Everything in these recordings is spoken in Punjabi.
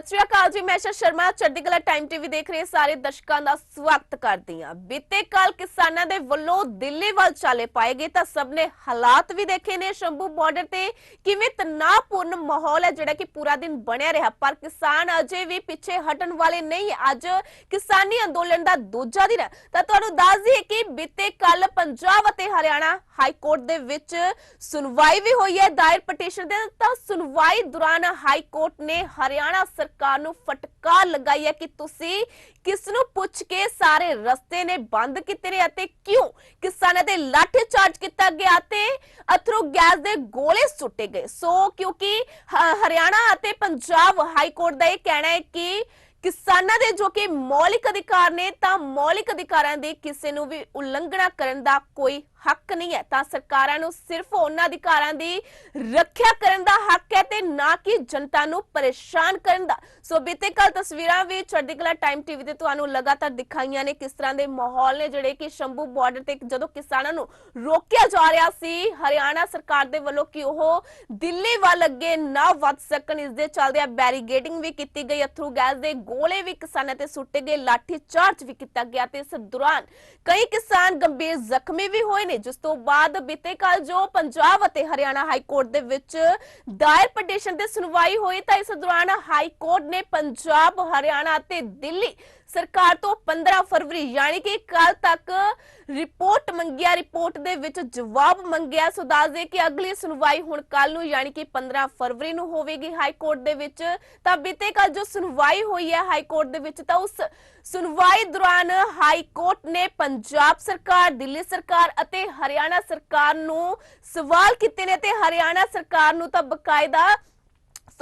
ਸਤਿ ਸ਼੍ਰੀ ਅਕਾਲ ਜੀ, ਮੈਂ ਸ਼ਾ ਸ਼ਰਮਾ ਚੜ੍ਹਦੀ ਕਲਾ ਟਾਈਮ ਟੀਵੀ ਦੇਖ ਰਹੇ ਸਾਰੇ ਦਰਸ਼ਕਾਂ ਦਾ ਸਵਾਗਤ ਕਰਦੀ ਹਾਂ। ਬੀਤੇ ਕੱਲ ਕਿਸਾਨਾਂ ਦੇ ਵੱਲੋਂ ਦਿੱਲੀ ਵੱਲ ਚਾਲੇ ਪਾਏ ਗਏ ਤਾਂ ਸਭ ਨੇ ਹਾਲਾਤ ਵੀ ਦੇਖੇ ਨੇ ਸ਼ੰਭੂ ਬਾਰਡਰ ਤੇ। ਕਿਵੇਂ ਤਣਾਅਪੂਰਨ ਮਾਹੌਲ ਹੈ ਜਿਹੜਾ ਕਿ ਪੂਰਾ ਦਿਨ ਬਣਿਆ ਰਿਹਾ। ਪਰ ਕਿਸਾਨ ਅਜੇ ਵੀ ਪਿੱਛੇ ਹਟਣ ਵਾਲੇ ਨਹੀਂ। ਅੱਜ ਕਿਸਾਨੀ ਅੰਦੋਲਨ ਦਾ ਦੂਜਾ ਦਿਨ ਹੈ। ਤਾਂ ਤੁਹਾਨੂੰ ਦੱਸ ਦਈਏ ਕਿ ਬੀਤੇ ਕੱਲ ਪੰਜਾਬ ਅਤੇ ਹਰਿਆਣਾ ਹਾਈ ਕੋਰਟ ਦੇ ਵਿੱਚ ਸੁਣਵਾਈ ਵੀ ਹੋਈ ਹੈ। ਦਾਇਰ ਪਟੀਸ਼ਨ ਦੇ ਤਾਂ ਸੁਣਵਾਈ ਦੌਰਾਨ ਹਾਈ ਕੋਰਟ ਨੇ ਹਰਿਆਣਾ ਸਰਕਾਰ ਨੂੰ ਫਟਕਾਰ ਲਗਾਈ ਹੈ ਕਿ ਤੁਸੀਂ ਕਿਸ ਨੂੰ ਪੁੱਛ ਕੇ ਸਾਰੇ ਰਸਤੇ ਨੇ ਬੰਦ ਕੀਤੇ ਨੇ ਅਤੇ ਕਿਉਂ ਕਿਸਾਨਾਂ ਤੇ ਲਾਠੀ ਚਾਰਜ ਕੀਤਾ ਗਿਆ ਤੇ ਅਥਰੂ ਗੈਸ ਦੇ ਗੋਲੇ ਸੁੱਟੇ ਗਏ। ਸੋ ਕਿਉਂਕਿ ਹਰਿਆਣਾ ਅਤੇ ਪੰਜਾਬ ਹਾਈ ਕੋਰਟ ਦਾ ਇਹ ਕਹਿਣਾ ਹੈ ਕਿ ਕਿਸਾਨਾਂ ਦੇ ਜੋ ਕਿ ਮੌਲਿਕ ਅਧਿਕਾਰ ਨੇ ਤਾਂ ਮੌਲਿਕ ਅਧਿਕਾਰਾਂ ਦੀ ਕਿਸੇ ਨੂੰ ਵੀ ਉਲੰਘਣਾ ਕਰਨ ਦਾ ਕੋਈ ਹੱਕ ਨਹੀਂ ਹੈ। ਤਾਂ ਸਰਕਾਰਾਂ ਨੂੰ ਸਿਰਫ ਉਹਨਾਂ ਅਧਿਕਾਰਾਂ ਦੀ ਰੱਖਿਆ ਕਰਨ ਦਾ ਹੱਕ ਹੈ ਤੇ ਨਾ ਕਿ ਜਨਤਾ ਨੂੰ ਪਰੇਸ਼ਾਨ ਕਰਨ ਦਾ। ਸੋ ਬੀਤੇ ਕੱਲ ਤਸਵੀਰਾਂ ਵੀ ਚੜ੍ਹਦੀ ਕਲਾ ਟਾਈਮ ਟੀਵੀ ਤੇ ਤੁਹਾਨੂੰ ਲਗਾਤਾਰ ਦਿਖਾਈਆਂ ਨੇ ਕਿਸ ਤਰ੍ਹਾਂ ਦੇ ਮਾਹੌਲ ਨੇ ਜਿਹੜੇ ਕਿ ਸ਼ੰਭੂ ਬਾਰਡਰ ਤੇ ਜਦੋਂ ਕਿਸਾਨਾਂ ਨੂੰ ਰੋਕਿਆ ਜਾ ਰਿਹਾ ਸੀ, ਹਰਿਆਣਾ ਸਰਕਾਰ ਦੇ ਵੱਲੋਂ ਕਿ ਉਹ ਦਿੱਲੀ ਵੱਲ ਅੱਗੇ ਨਾ ਵੱਧ ਸਕਣ। ਇਸ ਦੇ ਚੱਲਦੇ ਬੈਰੀਗੇਡਿੰਗ ਵੀ ਕੀਤੀ ਗਈ। ਅਥਰੂ ਗੈਸ ਦੇ ਗੋਲੇ ਵੀ ਕਿਸਾਨਾਂ ਤੇ ਸੁੱਟੇ ਗਏ। ਲਾਠੀ ਚਾਰਜ ਵੀ ਕੀਤਾ ਗਿਆ ਤੇ ਇਸ ਦੌਰਾਨ ਕਈ ਕਿਸਾਨ ਗੰਭੀਰ ਜ਼ਖਮੀ ਵੀ ਹੋਏ ਨੇ, ਜਿਸ ਤੋਂ ਬਾਅਦ ਬੀਤੇ ਕੱਲ ਜੋ ਪੰਜਾਬ ਅਤੇ ਹਰਿਆਣਾ ਹਾਈ ਕੋਰਟ ਦੇ ਵਿੱਚ ਦਾਇਰ ਪਟੀਸ਼ਨ ਤੇ ਸੁਣਵਾਈ ਹੋਈ, ਤਾਂ ਇਸ ਦੌਰਾਨ ਹਾਈ ਕੋਰਟ ਨੇ ਪੰਜਾਬ, ਹਰਿਆਣਾ ਅਤੇ ਦਿੱਲੀ ਸਰਕਾਰ ਤੋਂ 15 ਫਰਵਰੀ, ਯਾਨੀ ਕਿ ਕੱਲ ਤੱਕ ਰਿਪੋਰਟ ਮੰਗਿਆ, ਰਿਪੋਰਟ ਦੇ ਵਿੱਚ ਜਵਾਬ ਮੰਗਿਆ। ਸੋ ਦੱਸ ਦੇ ਕਿ ਅਗਲੀ ਸੁਣਵਾਈ ਹੁਣ ਕੱਲ ਨੂੰ, ਯਾਨੀ ਕਿ 15 ਫਰਵਰੀ ਨੂੰ ਹੋਵੇਗੀ ਹਾਈ ਕੋਰਟ ਦੇ ਵਿੱਚ। ਤਾਂ ਬੀਤੇ ਕੱਲ ਜੋ ਸੁਣਵਾਈ ਹੋਈ ਹੈ ਹਾਈ ਕੋਰਟ ਦੇ ਵਿੱਚ, ਤਾਂ ਉਸ ਸੁਣਵਾਈ ਦੌਰਾਨ ਹਾਈ ਕੋਰਟ ਨੇ ਪੰਜਾਬ ਸਰਕਾਰ, ਦਿੱਲੀ ਸਰਕਾਰ ਅਤੇ ਹਰਿਆਣਾ ਸਰਕਾਰ ਨੂੰ ਸਵਾਲ ਕੀਤੇ ਨੇ ਤੇ ਹਰਿਆਣਾ ਸਰਕਾਰ ਨੂੰ ਤਾਂ ਬਕਾਇਦਾ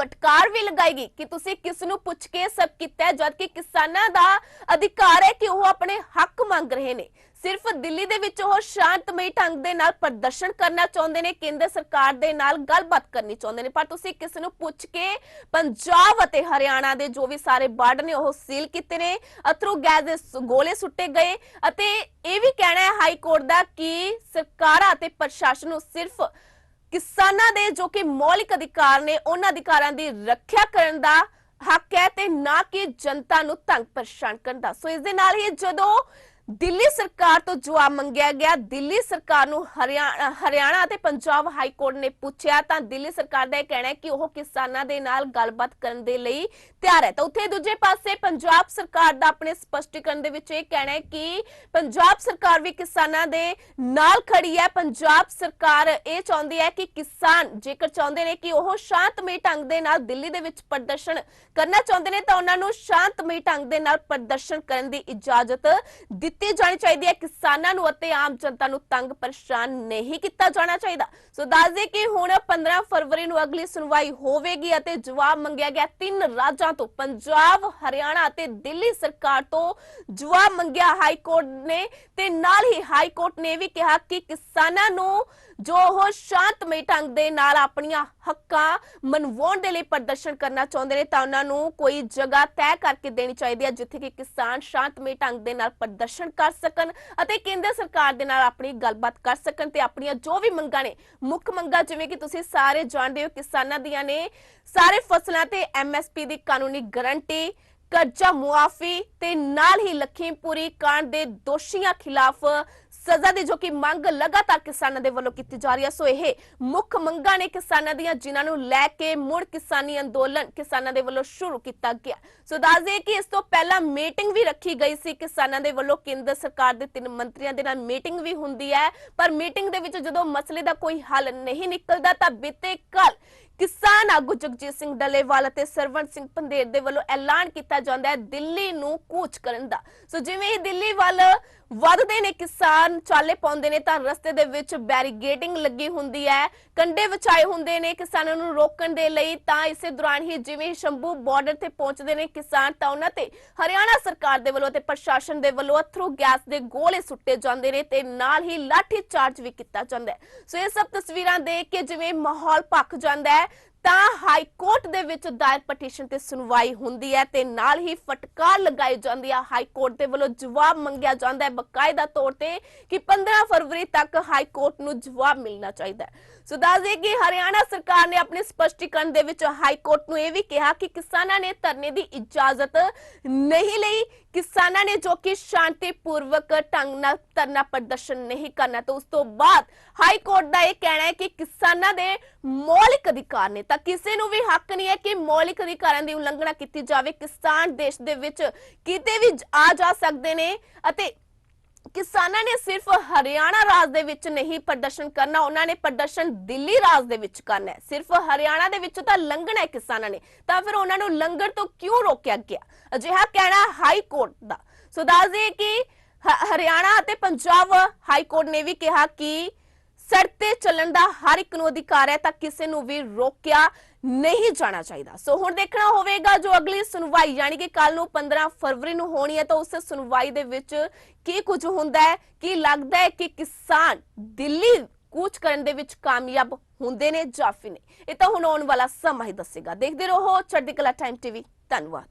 ਫਟਕਾਰ ਵੀ ਲਗਾਏਗੀ ਕਿ ਤੁਸੀਂ ਕਿਸ ਨੂੰ ਪੁੱਛ ਕੇ ਸਭ ਕੀਤਾ ਜਦਕਿ ਕਿਸਾਨਾਂ ਦਾ ਅਧਿਕਾਰ ਹੈ ਕਿ ਉਹ ਆਪਣੇ ਹੱਕ ਮੰਗ ਰਹੇ ਨੇ। ਸਿਰਫ ਦਿੱਲੀ ਦੇ ਵਿੱਚ ਉਹ ਸ਼ਾਂਤਮਈ ਢੰਗ ਦੇ ਨਾਲ ਪ੍ਰਦਰਸ਼ਨ ਕਰਨਾ ਚਾਹੁੰਦੇ ਨੇ, ਕੇਂਦਰ ਸਰਕਾਰ ਦੇ ਨਾਲ ਗੱਲਬਾਤ ਕਰਨੀ ਚਾਹੁੰਦੇ ਨੇ। ਪਰ ਤੁਸੀਂ ਕਿਸ ਨੂੰ ਪੁੱਛ ਕੇ ਪੰਜਾਬ ਅਤੇ ਹਰਿਆਣਾ ਦੇ ਜੋ ਵੀ ਸਾਰੇ ਬਾਰਡਰ ਨੇ, ਉਹ ਸੀਲ ਕੀਤੇ ਨੇ, ਅਥਰੂ ਗੈਸ ਦੇ ਗੋਲੇ ਸੁੱਟੇ ਗਏ ਅਤੇ ਇਹ ਵੀ ਕਹਿਣਾ ਹੈ ਹਾਈ ਕੋਰਟ ਦਾ ਕਿ ਸਰਕਾਰਾਂ ਅਤੇ ਪ੍ਰਸ਼ਾਸਨ ਨੂੰ ਸਿਰਫ ਕਿਸਾਨਾਂ ਦੇ ਜੋ ਕਿ ਮੌਲਿਕ ਅਧਿਕਾਰ ਨੇ ਉਹਨਾਂ ਅਧਿਕਾਰਾਂ ਦੀ ਰੱਖਿਆ ਕਰਨ ਦਾ ਹੱਕ ਹੈ ਤੇ ਨਾ ਕਿ ਜਨਤਾ ਨੂੰ ਤੰਗ ਪਰੇਸ਼ਾਨ ਕਰਨ ਦਾ। ਸੋ ਇਸ ਦੇ ਨਾਲ ਹੀ ਜਦੋਂ ਦਿੱਲੀ ਸਰਕਾਰ ਤੋਂ ਜਵਾਬ ਮੰਗਿਆ ਗਿਆ। ਦਿੱਲੀ ਸਰਕਾਰ ਨੂੰ ਹਰਿਆਣਾ ਅਤੇ ਪੰਜਾਬ ਹਾਈ ਕੋਰਟ ਨੇ ਪੁੱਛਿਆ, ਤਾਂ ਦਿੱਲੀ ਸਰਕਾਰ ਦਾ ਇਹ ਕਹਿਣਾ ਹੈ ਕਿ ਉਹ ਕਿਸਾਨਾਂ ਦੇ ਨਾਲ ਗੱਲਬਾਤ ਕਰਨ ਦੇ ਲਈ ਤਿਆਰ ਹੈ। ਤਾਂ ਉੱਥੇ ਦੂਜੇ ਪਾਸੇ ਪੰਜਾਬ ਸਰਕਾਰ ਦਾ ਆਪਣੇ ਸਪਸ਼ਟੀਕਰਨ ਦੇ ਵਿੱਚ ਇਹ ਕਹਿਣਾ ਹੈ ਕਿ ਪੰਜਾਬ ਸਰਕਾਰ ਵੀ ਕਿਸਾਨਾਂ ਦੇ ਨਾਲ ਖੜੀ ਹੈ। ਪੰਜਾਬ ਸਰਕਾਰ ਇਹ ਚਾਹੁੰਦੀ ਹੈ ਕਿ ਕਿਸਾਨ ਜੇਕਰ ਚਾਹੁੰਦੇ ਨੇ ਕਿ ਉਹ ਸ਼ਾਂਤਮਈ ਢੰਗ ਦੇ ਨਾਲ ਦਿੱਲੀ ਦੇ ਵਿੱਚ ਪ੍ਰਦਰਸ਼ਨ ਕਰਨਾ ਚਾਹੁੰਦੇ ਨੇ, ਤਾਂ ਉਹਨਾਂ ਨੂੰ ਸ਼ਾਂਤਮਈ ਢੰਗ ਦੇ ਨਾਲ ਪ੍ਰਦਰਸ਼ਨ ਕਰਨ ਦੀ ਇਜਾਜ਼ਤ ਦਿੱਤੀ ਜਾਣੀ ਚਾਹੀਦੀ ਹੈ। ਕਿਸਾਨਾਂ ਨੂੰ ਅਤੇ ਆਮ ਜਨਤਾ ਨੂੰ ਤੰਗ ਪਰੇਸ਼ਾਨ ਨਹੀਂ ਕੀਤਾ ਜਾਣਾ ਚਾਹੀਦਾ। ਸੋ ਦੱਸ ਦੇ ਕਿ ਹੁਣ 15 ਫਰਵਰੀ ਨੂੰ ਅਗਲੀ ਸੁਣਵਾਈ ਹੋਵੇਗੀ ਅਤੇ ਜਵਾਬ ਮੰਗਿਆ ਗਿਆ। ਤਿੰਨ ਰਾਜਾਂ ਤੋਂ, ਪੰਜਾਬ, ਹਰਿਆਣਾ ਅਤੇ ਦਿੱਲੀ ਸਰਕਾਰ ਤੋਂ ਜਵਾਬ ਮੰਗਿਆ ਹਾਈ ਕੋਰਟ ਨੇ ਤੇ ਨਾਲ ਹੀ ਹਾਈ ਕੋਰਟ ਨੇ ਇਹ ਵੀ ਕਿਹਾ ਕਿ ਕਿਸਾਨਾਂ ਨੂੰ ਜੋ ਉਹ ਸ਼ਾਂਤਮਈ ਢੰਗ ਦੇ ਨਾਲ ਆਪਣੀਆਂ ਹੱਕਾਂ ਮਨਵਾਉਣ ਦੇ ਲਈ ਪ੍ਰਦਰਸ਼ਨ ਕਰਨਾ ਚਾਹੁੰਦੇ ਨੇ, ਤਾਂ ਉਹਨਾਂ ਨੂੰ ਕੋਈ ਜਗ੍ਹਾ ਤੈਅ ਕਰਕੇ ਦੇਣੀ ਚਾਹੀਦੀ ਹੈ, ਜਿੱਥੇ ਕਿ ਕਿਸਾਨ ਸ਼ਾਂਤਮਈ ਢੰਗ ਦੇ ਨਾਲ ਪ੍ਰਦਰਸ਼ਨ ਕਰ ਸਕਣ ਅਤੇ ਕੇਂਦਰ ਸਰਕਾਰ ਦੇ ਨਾਲ ਆਪਣੀ ਗੱਲਬਾਤ ਕਰ ਸਕਣ ਤੇ ਆਪਣੀਆਂ ਜੋ ਵੀ ਮੰਗਾਂ ਨੇ, ਮੁੱਖ ਮੰਗਾਂ ਜਿਵੇਂ ਕਿ ਤੁਸੀਂ ਸਾਰੇ ਜਾਣਦੇ ਹੋ ਕਿਸਾਨਾਂ ਦੀਆਂ ਨੇ, ਸਾਰੇ ਫਸਲਾਂ ਤੇ ਐਮਐਸਪੀ ਦੀ ਕਾਨੂੰਨੀ ਗਾਰੰਟੀ, ਕਰਜ਼ਾ ਮੁਆਫੀ ਤੇ ਨਾਲ ਹੀ ਲਖੀਮਪੁਰੀ ਕਾਂਡ ਦੇ ਦੋਸ਼ੀਆਂ ਖਿਲਾਫ ਸਜ਼ਾ ਦੀ ਜੋ ਕਿ ਮੰਗ ਲਗਾਤਾਰ ਕਿਸਾਨਾਂ ਦੇ ਵੱਲੋਂ ਕੀਤੀ ਜਾ ਰਹੀ ਹੈ, ਸੋ ਇਹ ਮੁੱਖ ਮੰਗਾਂ ਨੇ ਕਿਸਾਨਾਂ ਦੀਆਂ, ਜਿਨ੍ਹਾਂ ਨੂੰ ਲੈ ਕੇ ਮੁੜ ਕਿਸਾਨੀ ਅੰਦੋਲਨ ਕਿਸਾਨਾਂ ਦੇ ਵੱਲੋਂ ਸ਼ੁਰੂ ਕੀਤਾ ਗਿਆ। ਸੋ ਦੱਸ ਦਈਏ ਕਿ ਇਸ ਤੋਂ ਪਹਿਲਾਂ ਮੀਟਿੰਗ ਵੀ ਰੱਖੀ ਗਈ ਸੀ ਕਿਸਾਨਾਂ ਦੇ ਵੱਲੋਂ, ਕੇਂਦਰ ਸਰਕਾਰ ਦੇ ਤਿੰਨ ਮੰਤਰੀਆਂ ਦੇ ਨਾਲ ਮੀਟਿੰਗ ਵੀ ਹੁੰਦੀ ਹੈ। ਪਰ ਮੀਟਿੰਗ ਦੇ ਵਿੱਚ ਜਦੋਂ ਮਸਲੇ ਦਾ ਕੋਈ ਹੱਲ ਨਹੀਂ ਨਿਕਲਦਾ, ਤਾਂ ਬੀਤੇ ਕੱਲ ਕਿਸਾਨ ਆਗੂ ਜਗਜੀਤ ਸਿੰਘ ਡੱਲੇਵਾਲ ਅਤੇ ਸਰਵਣ ਸਿੰਘ ਪੰਦੇਰ ਦੇ ਵੱਲੋਂ ਐਲਾਨ ਕੀਤਾ ਜਾਂਦਾ ਹੈ ਦਿੱਲੀ ਨੂੰ ਕੂਚ ਕਰਨ ਦਾ। ਸੋ ਜਿਵੇਂ ਹੀ ਦਿੱਲੀ ਵੱਲ ਵੱਧਦੇ ਨੇ ਕਿਸਾਨ, ਚਾਲੇ ਪਾਉਂਦੇ ਨੇ ਤਾਂ ਰਸਤੇ ਦੇ ਵਿੱਚ ਬੈਰੀਗੇਡਿੰਗ ਲੱਗੀ ਹੁੰਦੀ ਹੈ। ਕੰਡੇ ਵਿਛਾਏ ਹੁੰਦੇ ਨੇ ਕਿਸਾਨਾਂ ਨੂੰ ਰੋਕਣ ਦੇ ਲਈ। ਤਾਂ ਇਸੇ ਦੌਰਾਨ ਹੀ ਜਿਵੇਂ ਸ਼ੰਭੂ ਬਾਰਡਰ ਤੇ ਪਹੁੰਚਦੇ ਨੇ ਕਿਸਾਨ ਤਾਂ ਉਹਨਾਂ ਤੇ ਹਰਿਆਣਾ ਸਰਕਾਰ ਦੇ ਵੱਲੋਂ ਤੇ ਪ੍ਰਸ਼ਾਸਨ ਦੇ ਵੱਲੋਂ ਅਥਰੂ ਗੈਸ ਦੇ ਗੋਲੇ ਸੁੱਟੇ ਜਾਂਦੇ ਨੇ ਤੇ ਨਾਲ ਹੀ ਲਾਠੀ ਚਾਰਜ ਵੀ ਕੀਤਾ ਜਾਂਦਾ ਹੈ। ਸੋ ਇਹ ਸਭ ਤਸਵੀਰਾਂ ਦੇਖ ਕੇ ਜਿਵੇਂ ਮਾਹੌਲ ਭਖ ਜਾਂਦਾ ਹੈ। ਤਾਂ ਹਾਈ ਕੋਰਟ ਦੇ ਵਿੱਚ ਦਾਇਰ ਪਟੀਸ਼ਨ ਤੇ ਸੁਣਵਾਈ ਹੁੰਦੀ ਹੈ ਤੇ ਨਾਲ ਹੀ ਫਟਕਾਰ ਲਗਾਈ ਜਾਂਦੀ ਹੈ ਹਾਈ ਕੋਰਟ ਦੇ ਵੱਲੋਂ ਜਵਾਬ ਮੰਗਿਆ ਜਾਂਦਾ ਹੈ ਬਕਾਇਦਾ ਤੌਰ ਤੇ ਕਿ 15 ਫਰਵਰੀ ਤੱਕ ਹਾਈ ਕੋਰਟ ਨੂੰ ਜਵਾਬ ਮਿਲਣਾ ਚਾਹੀਦਾ ਹੈ। ਸੋ ਦੱਸ ਦਈਏ ਕਿ ਹਰਿਆਣਾ ਸਰਕਾਰ ਨੇ ਆਪਣੇ ਸਪਸ਼ਟੀਕਰਨ ਦੇ ਵਿੱਚ ਹਾਈ ਕੋਰਟ ਨੂੰ ਇਹ ਵੀ ਕਿਹਾ ਕਿ ਕਿਸਾਨਾਂ ਨੇ ਧਰਨੇ ਦੀ ਇਜਾਜ਼ਤ ਨਹੀਂ ਲਈ। ਕਿਸਾਨਾਂ ਨੇ ਜੋ ਕਿ ਸ਼ਾਂਤੀਪੂਰਵਕ ਢੰਗ ਨਾਲ ਧਰਨਾ ਪ੍ਰਦਰਸ਼ਨ ਨਹੀਂ ਕਰਨਾ, ਤੇ ਉਸ ਤੋਂ ਬਾਅਦ ਹਾਈ ਕੋਰਟ ਦਾ ਇਹ ਕਹਿਣਾ ਹੈ ਕਿ ਕਿਸਾਨਾਂ ਦੇ ਮੌਲਿਕ ਅਧਿਕਾਰ ਨੇ ਤਾਂ ਕਿਸੇ ਨੂੰ ਵੀ ਹੱਕ ਨਹੀਂ ਹੈ ਕਿ ਮੌਲਿਕ ਅਧਿਕਾਰਾਂ ਦੀ ਉਲੰਘਣਾ ਕੀਤੀ ਜਾਵੇ। ਕਿਸਾਨ ਦੇਸ਼ ਦੇ ਵਿੱਚ ਕਿਤੇ ਵੀ ਆ ਜਾ ਸਕਦੇ ਨੇ ਅਤੇ ਕਿਸਾਨਾਂ ਨੇ ਸਿਰਫ ਹਰਿਆਣਾ ਰਾਜ ਦੇ ਵਿੱਚ ਨਹੀਂ ਪ੍ਰਦਰਸ਼ਨ ਕਰਨਾ, ਉਹਨਾਂ ਨੇ ਪ੍ਰਦਰਸ਼ਨ ਦਿੱਲੀ ਰਾਜ ਦੇ ਵਿੱਚ ਕਰਨਾ ਹੈ। ਸਿਰਫ ਹਰਿਆਣਾ ਦੇ ਵਿੱਚ ਤਾਂ ਲੰਘਣਾ ਹੈ ਕਿਸਾਨਾਂ ਨੇ। ਤਾਂ ਫਿਰ ਉਹਨਾਂ ਨੂੰ ਲੰਘਣ ਤੋਂ ਕਿਉਂ ਰੋਕਿਆ ਗਿਆ? ਅਜਿਹਾ ਕਹਿਣਾ ਹਾਈ ਕੋਰਟ ਦਾ। ਸੋ ਦੱਸ ਦਈਏ ਕਿ ਹਰਿਆਣਾ ਅਤੇ ਪੰਜਾਬ ਹਾਈ ਕੋਰਟ ਨੇ ਵੀ ਕਿਹਾ ਕਿ ਸੜਕ ਤੇ ਚੱਲਣ ਦਾ ਹਰ ਇੱਕ ਨੂੰ ਅਧਿਕਾਰ ਹੈ ਤਾਂ ਕਿਸੇ ਨੂੰ ਵੀ ਰੋਕਿਆ ਨਹੀਂ ਜਾਣਾ ਚਾਹੀਦਾ। ਸੋ ਹੁਣ ਦੇਖਣਾ ਹੋਵੇਗਾ ਜੋ ਅਗਲੀ ਸੁਣਵਾਈ, ਯਾਨੀ ਕਿ ਕੱਲ ਨੂੰ 15 ਫਰਵਰੀ ਨੂੰ ਹੋਣੀ ਹੈ, ਤਾਂ ਉਸ ਸੁਣਵਾਈ ਦੇ ਵਿੱਚ ਕੀ ਕੁਝ ਹੁੰਦਾ ਹੈ, ਕੀ ਲੱਗਦਾ ਹੈ ਕਿ ਕਿਸਾਨ ਦਿੱਲੀ ਕੂਚ ਕਰਨ ਦੇ ਵਿੱਚ ਕਾਮਯਾਬ ਹੁੰਦੇ ਨੇ ਜਾਂ ਫਿਰ ਨਹੀਂ। ਇਹ ਤਾਂ ਹੁਣ ਆਉਣ ਵਾਲਾ ਸਮਾਂ ਹੀ ਦੱਸੇਗਾ। ਦੇਖਦੇ ਰਹੋ ਚੜ੍ਹਦੀ ਕਲਾ ਟਾਈਮ ਟੀਵੀ। ਧੰਨਵਾਦ।